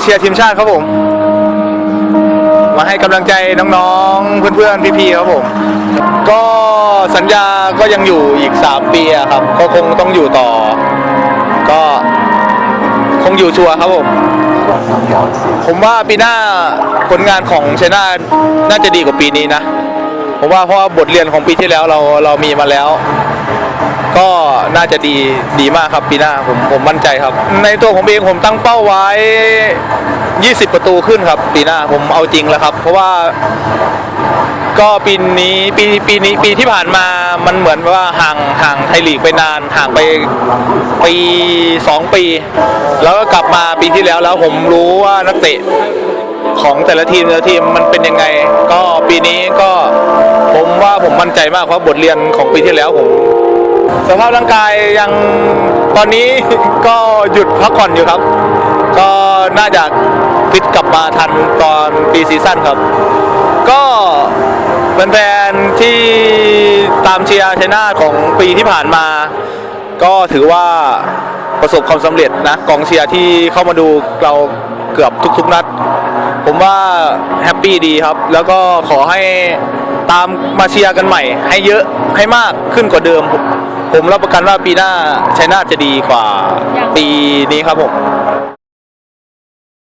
เชียร์ทีมชาติครับผม มาให้กำลังใจน้องๆ เพื่อนๆ พี่ๆ ครับผม ก็สัญญาก็ยังอยู่อีก 3 ปีครับ ก็คงต้องอยู่ต่อ ก็คงอยู่ชัวร์ครับผม ผมว่าปีหน้าผลงานของชนาน่าจะดีกว่าปีนี้นะ ผมว่าเพราะว่าบทเรียนของปีที่แล้วเราเรามีมาแล้ว ก็น่าจะดีดีมากครับปีหน้าผมผมมั่นใจครับ ในตัวผมเองผมตั้งเป้าไว้ 20 ประตูขึ้นครับปีหน้าผมเอาจริงแล้วครับ เพราะว่าก็ปีนี้ปีปีนี้ปีที่ผ่านมามันเหมือนว่าห่างห่างไทยลีกไปนานห่างไปปีสองปี แล้วก็กลับมาปีที่แล้วแล้วผมรู้ว่านักเตะของแต่ละทีมแต่ละทีมมันเป็นยังไง ก็ปีนี้ก็ผมว่าผมมั่นใจมากเพราะบทเรียนของปีที่แล้วผม สภาพร่างกายยังตอนนี้ ก็หยุดพักผ่อนอยู่ครับ ก็น่าจะฟิตกลับมาทันตอนปีซีซั่นครับ ก็แฟนๆที่ตามเชียร์ชนาของปีที่ผ่านมา ก็ถือว่าประสบความสำเร็จนะกองเชียร์ที่เข้ามาดูเราเกือบทุกๆนัด ผมว่าแฮปปี้ดีครับ แล้วก็ขอให้ตามมาเชียร์กันใหม่ ให้เยอะให้มากขึ้นกว่าเดิม ผมรับประกันว่าปีหน้าชัยนาทจะดีกว่าปีนี้ครับผม